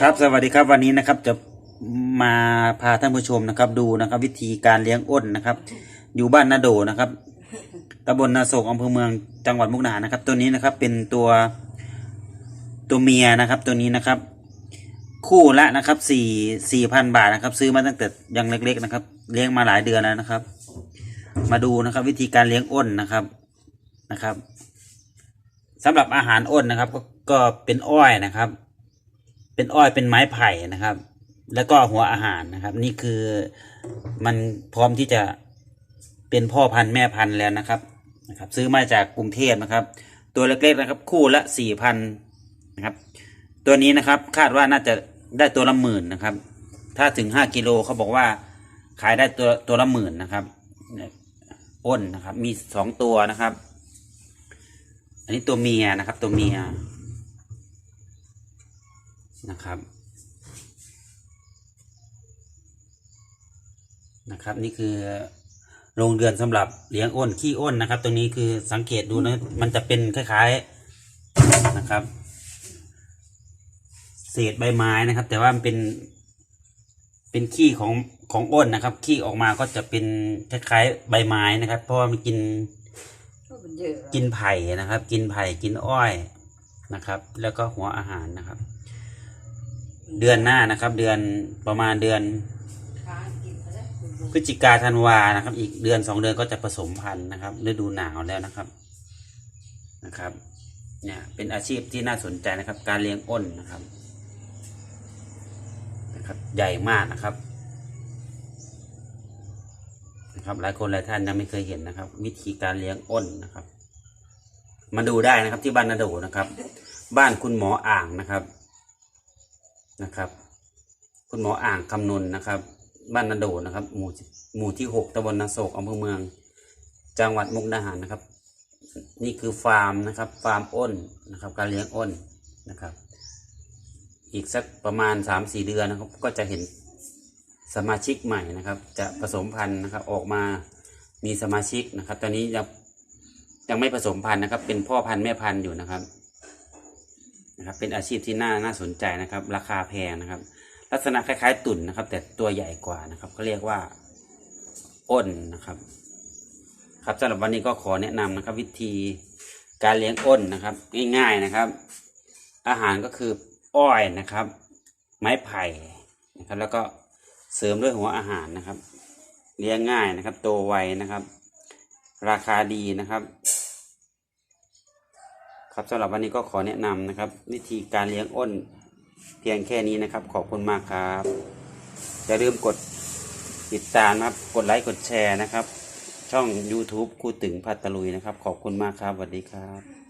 ครับสวัสดีครับวันนี้นะครับจะมาพาท่านผู้ชมนะครับ ดูนะครับ วิธีการเลี้ยงอ้นนะครับ อยู่บ้านนาโดนะครับตำบลนาโศกอำเภอเมืองจังหวัดมุกดาหารนะครับ ตัวนี้นะครับเป็นตัวตัวเมียนะครับ ตัวนี้นะครับ คู่ละนะครับสี่สี่พันบาทนะครับ ซื้อมาตั้งแต่ยังเล็ก ๆนะครับ เลี้ยงมาหลายเดือนแล้วนะครับ มาดูนะครับ วิธีการเลี้ยงอ้นนะครับนะครับสำหรับอาหารอ้นนะครับ ก็ก็เป็นอ้อยนะครับ เป็นอ้อยเป็นไม้ไผ่นะครับ แล้วก็หัวอาหารนะครับ นี่คือมันพร้อมที่จะเป็นพ่อพันธุ์แม่พันธุ์แล้วนะครับนะครับ ซื้อมาจากกรุงเทพนะครับ ตัวเล็กๆนะครับ คู่ละสี่พันนะครับ ตัวนี้นะครับคาดว่าน่าจะได้ตัวละหมื่นนะครับ ถ้าถึงห้ากิโลเขาบอกว่าขายได้ตัวตัวละหมื่นนะครับอ้นนะครับ มีสองตัวนะครับ อันนี้ตัวเมียนะครับ ตัวเมีย นะครับ นะครับ นี่คือโรงเรือนสำหรับเลี้ยงอ้นขี้อ้นนะครับ ตรงนี้คือสังเกตดูนะมันจะเป็นคล้ายๆนะครับ เศษใบไม้นะครับ แต่ว่ามันเป็นเป็นขี้ของของอ้นนะครับ ขี้ออกมาก็จะเป็นคล้ายๆใบไม้นะครับ เพราะว่ามันกินมันเยอะกินไผ่นะครับ กินไผ่กินอ้อยนะครับ แล้วก็หัวอาหารนะครับ เดือนหน้านะครับ เดือนประมาณเดือนพฤศจิกาธันวานะครับ อีกเดือนสองเดือนก็จะผสมพันธุ์นะครับฤดูหนาวแล้วนะครับนะครับเนี่ยเป็นอาชีพที่น่าสนใจนะครับ การเลี้ยงอ้นนะครับนะครับ ใหญ่มากนะครับนะครับหลายคนหลายท่านยังไม่เคยเห็นนะครับ วิธีการเลี้ยงอ้นนะครับ มาดูได้นะครับที่บ้านนาโดนะครับ บ้านคุณหมออ่างนะครับ นะครับ คุณหมออ่างคำนนนะครับ บ้านนาโดนะครับ หมู่หมู่ที่หกตำบลนาโศกอำเภอเมือง จังหวัดมุกดาหารนะครับ นี่คือฟาร์มนะครับ ฟาร์มอ้นนะครับ การเลี้ยงอ้นนะครับ อีกสักประมาณสามสี่เดือนนะครับ ก็จะเห็นสมาชิกใหม่นะครับ จะผสมพันธุ์นะครับออกมามีสมาชิกนะครับ ตอนนี้ยังยังไม่ผสมพันธุ์นะครับ เป็นพ่อพันธุ์แม่พันธุ์อยู่นะครับ นะครับเป็นอาชีพที่น่าน่าสนใจนะครับ ราคาแพงนะครับ ลักษณะคล้ายๆตุ่นนะครับ แต่ตัวใหญ่กว่านะครับเขาเรียกว่าอ้นนะครับ ครับสำหรับวันนี้ก็ขอแนะนำนะครับ วิธีการเลี้ยงอ้นนะครับ ง่ายๆนะครับ อาหารก็คืออ้อยนะครับ ไม้ไผ่นะครับ แล้วก็เสริมด้วยหัวอาหารนะครับ เลี้ยงง่ายนะครับ โตไวนะครับ ราคาดีนะครับ ครับสำหรับวันนี้ก็ขอแนะนำนะครับ วิธีการเลี้ยงอ้นเพียงแค่นี้นะครับ ขอบคุณมากครับอย่าลืมกดติดตามนะครับ กดไลค์กดแชร์นะครับ ช่อง YouTube ครูตึงพัตตลุยนะครับ ขอบคุณมากครับสวัสดีครับ